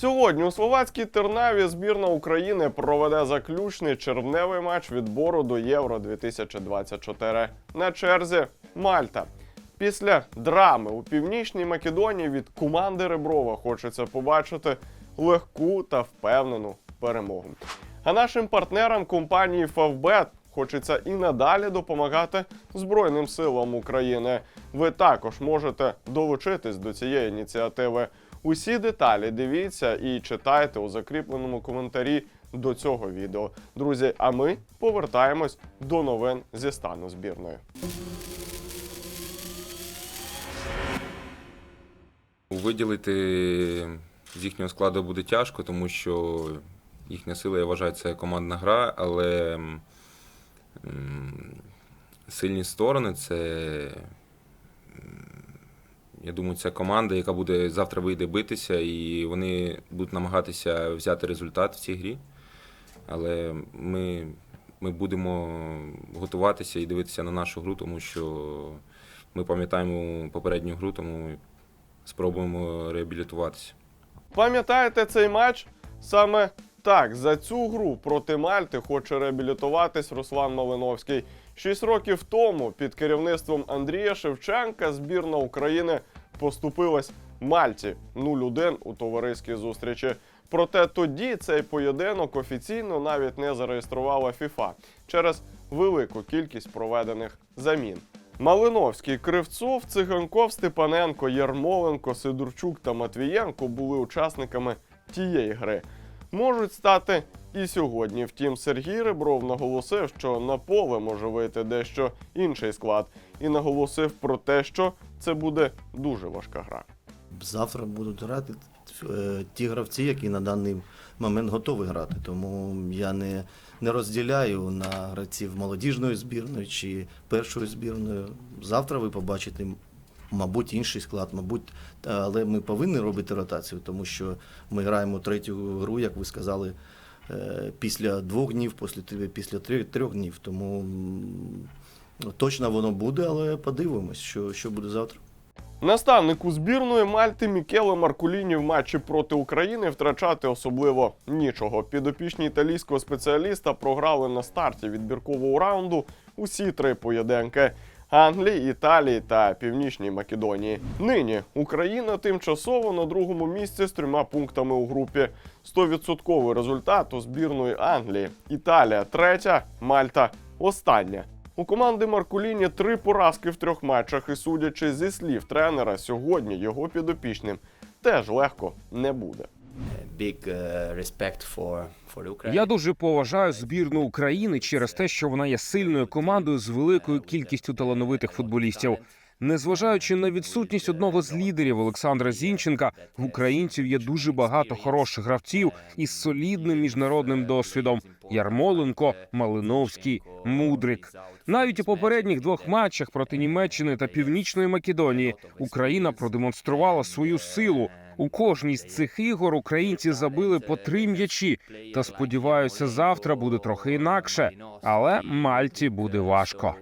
Сьогодні у словацькій Тернаві збірна України проведе заключний червневий матч відбору до Євро 2024. На черзі Мальта. Після драми у північній Македонії від команди Реброва хочеться побачити легку та впевнену перемогу. А нашим партнерам компанії Favbet хочеться і надалі допомагати Збройним силам України. Ви також можете долучитись до цієї ініціативи. Усі деталі дивіться і читайте у закріпленому коментарі до цього відео. Друзі, а ми повертаємось до новин зі стану збірної. Виділити з їхнього складу буде тяжко, тому що їхня сила, я вважаю, це командна гра, але сильні сторони це. Я думаю, це команда, яка буде завтра вийде битися, і вони будуть намагатися взяти результат в цій грі. Але ми, ми будемо готуватися і дивитися на нашу гру, тому що ми пам'ятаємо попередню гру, тому спробуємо реабілітуватися. Пам'ятаєте цей матч? Саме так, за цю гру проти Мальти хоче реабілітуватись Руслан Малиновський. Шість років тому під керівництвом Андрія Шевченка збірна України поступилась Мальті 0-1 у товариській зустрічі. Проте тоді цей поєдинок офіційно навіть не зареєструвала ФІФА через велику кількість проведених замін. Малиновський, Кривцов, Циганков, Степаненко, Ярмоленко, Сидорчук та Матвієнко були учасниками тієї гри. Можуть стати і сьогодні. Втім, Сергій Ребров наголосив, що на поле може вийти дещо інший склад, і наголосив про те, що це буде дуже важка гра. Завтра будуть грати е, ті гравці, які на даний момент готові грати. Тому я не, не розділяю на гравців молодіжної збірної чи першої збірної. Завтра ви побачите, мабуть, інший склад, мабуть, але ми повинні робити ротацію, тому що ми граємо третю гру, як ви сказали, е, після двох днів, після, трьох днів. Тому точно воно буде, але подивимось, що, що буде завтра. Наставнику збірної Мальти Мікеле Маркуліні в матчі проти України втрачати особливо нічого. Підопічні італійського спеціаліста програли на старті відбіркового раунду усі три поєдинки. Англії, Італії та Північній Македонії. Нині Україна тимчасово на другому місці з трьома пунктами у групі. 100% результат у збірної Англії. Італія третя, Мальта остання. У команди Маркуліні три поразки в трьох матчах, і судячи зі слів тренера, сьогодні його підопічним теж легко не буде. Я дуже поважаю збірну України через те, що вона є сильною командою з великою кількістю талановитих футболістів. Незважаючи на відсутність одного з лідерів Олександра Зінченка, в українців є дуже багато хороших гравців із солідним міжнародним досвідом: Ярмоленко, Малиновський, Мудрик. Навіть у попередніх двох матчах проти Німеччини та Північної Македонії Україна продемонструвала свою силу. У кожній з цих ігор українці забили по три м'ячі. Та сподіваюся, завтра буде трохи інакше, але Мальті буде важко.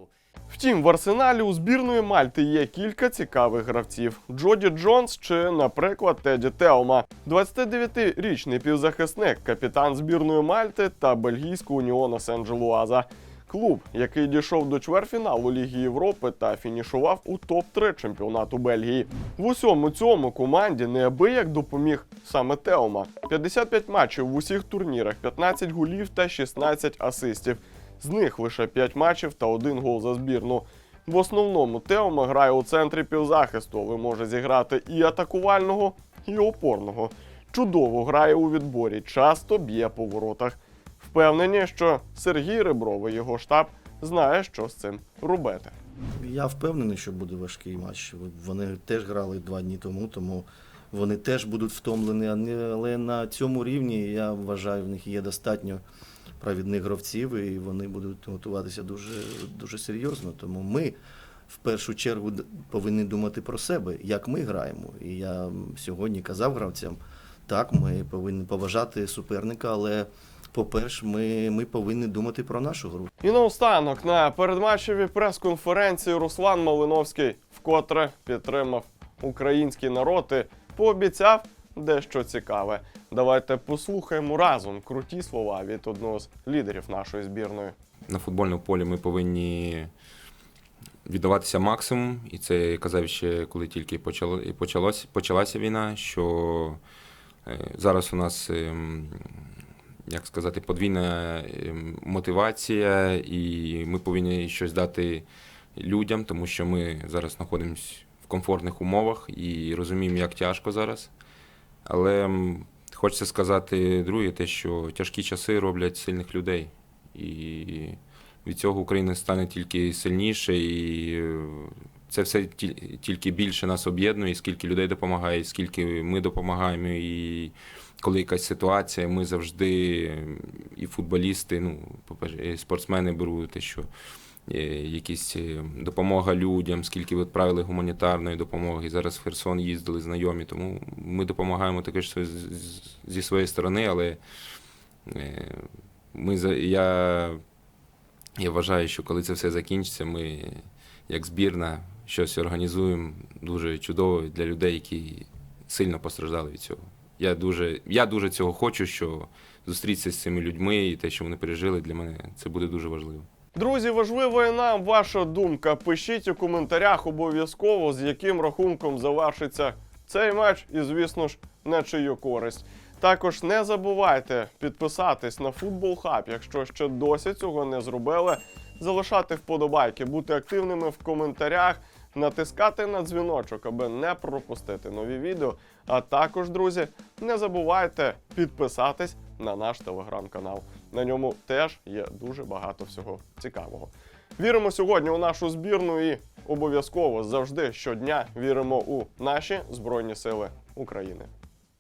Втім, в арсеналі у збірної Мальти є кілька цікавих гравців: Джоді Джонс чи, наприклад, Теді Телма, 29-річний півзахисник, капітан збірної Мальти та бельгійського Уніона Сен-Джелуаза. Клуб, який дійшов до чверфіналу Ліги Європи та фінішував у топ-3 чемпіонату Бельгії. В усьому цьому команді неабияк допоміг саме Теома. 55 матчів в усіх турнірах, 15 голів та 16 асистів. З них лише 5 матчів та один гол за збірну. В основному Теома грає у центрі півзахисту, але може зіграти і атакувального, і опорного. Чудово грає у відборі, часто б'є по воротах. Впевнені, що Сергій Ребров і його штаб знає, що з цим робити. Я впевнений, що буде важкий матч. Вони теж грали два дні тому, тому вони теж будуть втомлені. Але на цьому рівні я вважаю, в них є достатньо провідних гравців, і вони будуть готуватися дуже, дуже серйозно. Тому ми в першу чергу повинні думати про себе, як ми граємо. І я сьогодні казав гравцям, так, ми повинні поважати суперника, але, по-перше, ми, ми повинні думати про нашу гру. І наостанок на передматчевій прес-конференції Руслан Малиновський вкотре підтримав український народ і пообіцяв дещо цікаве. Давайте послухаємо разом круті слова від одного з лідерів нашої збірної. на футбольному полі ми повинні віддаватися максимум. І це я казав ще, коли тільки почало, почалось, почалася війна, що е, зараз у нас, ем, як сказати, подвійна ем, мотивація, і ми повинні щось дати людям, тому що ми зараз знаходимося в комфортних умовах і розуміємо, як тяжко зараз. Але хочеться сказати друге, те, що тяжкі часи роблять сильних людей. І від цього Україна стане тільки сильніше, і е, це все тільки більше нас об'єднує, скільки людей допомагає, скільки ми допомагаємо. І коли якась ситуація, ми завжди, і футболісти, ну, і спортсмени беруть те, що е, якісь е, допомога людям, скільки відправили гуманітарної допомоги. Зараз в Херсон їздили знайомі, тому ми допомагаємо також зі своєї сторони, але е, ми я, я вважаю, що коли це все закінчиться, ми як збірна щось організуємо дуже чудово для людей, які сильно постраждали від цього. Я дуже, я дуже цього хочу, що зустрітися з цими людьми і те, що вони пережили, для мене це буде дуже важливо. Друзі, важлива і нам ваша думка. Пишіть у коментарях обов'язково, з яким рахунком завершиться цей матч, і, звісно ж, на чию користь. Також не забувайте підписатись на Футбол Хаб, якщо ще досі цього не зробили. Залишати вподобайки, бути активними в коментарях, натискати на дзвіночок, аби не пропустити нові відео. А також, друзі, не забувайте підписатись на наш телеграм-канал. На ньому теж є дуже багато всього цікавого. Віримо сьогодні у нашу збірну і обов'язково завжди щодня віримо у наші Збройні Сили України.